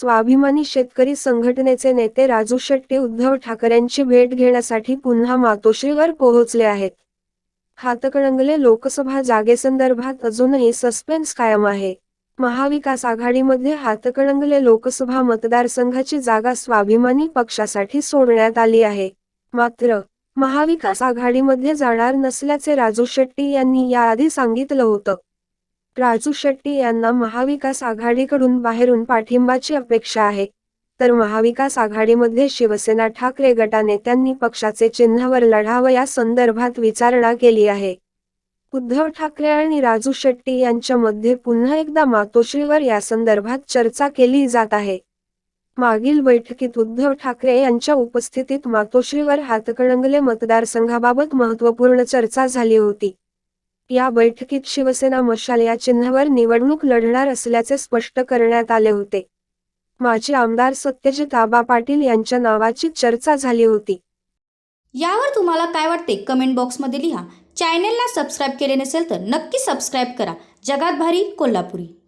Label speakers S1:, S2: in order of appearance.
S1: स्वाभिमानी शेतकरी संघटनेचे नेते राजू शेट्टी उद्धव ठाकरेंची भेट घेण्यासाठी पुन्हा मातोश्रीवर पोहोचले आहेत. हातकणंगले लोकसभा जागेसंदर्भात अजूनही सस्पेन्स कायम आहे. महाविकास आघाडीमध्ये हातकणंगले लोकसभा मतदारसंघाची जागा स्वाभिमानी पक्षासाठी सोडण्यात आली आहे. मात्र महाविकास आघाडीमध्ये जाणार नसल्याचे राजू शेट्टी यांनी याआधी सांगितलं होतं. राजू शेट्टी यांना महाविकास आघाडीकडून बाहेरून पाठिंबाची अपेक्षा आहे. तर महाविकास आघाडीमध्ये शिवसेना ठाकरे गटाने त्यांनी पक्षाचे चिन्हावर लढावं या संदर्भात विचारणा केली आहे. उद्धव ठाकरे आणि राजू शेट्टी यांच्यामध्ये पुन्हा एकदा मातोश्रीवर या संदर्भात चर्चा केली जात आहे. मागील बैठकीत उद्धव ठाकरे यांच्या उपस्थितीत मातोश्रीवर हातकणंगले मतदारसंघाबाबत महत्त्वपूर्ण चर्चा झाली होती. या बैठकीत शिवसेना मशाल या चिन्हावर निवडणूक लढणार असल्याचे स्पष्ट करण्यात आले होते. माजी आमदार सत्यजित आबा पाटील यांच्या नावाची चर्चा झाली होती.
S2: यावर तुम्हाला काय वाटते? कमेंट बॉक्समध्ये लिहा. चॅनेलला सबस्क्राईब केले नसेल तर नक्की सबस्क्राईब करा. जगात भारी कोल्हापुरी.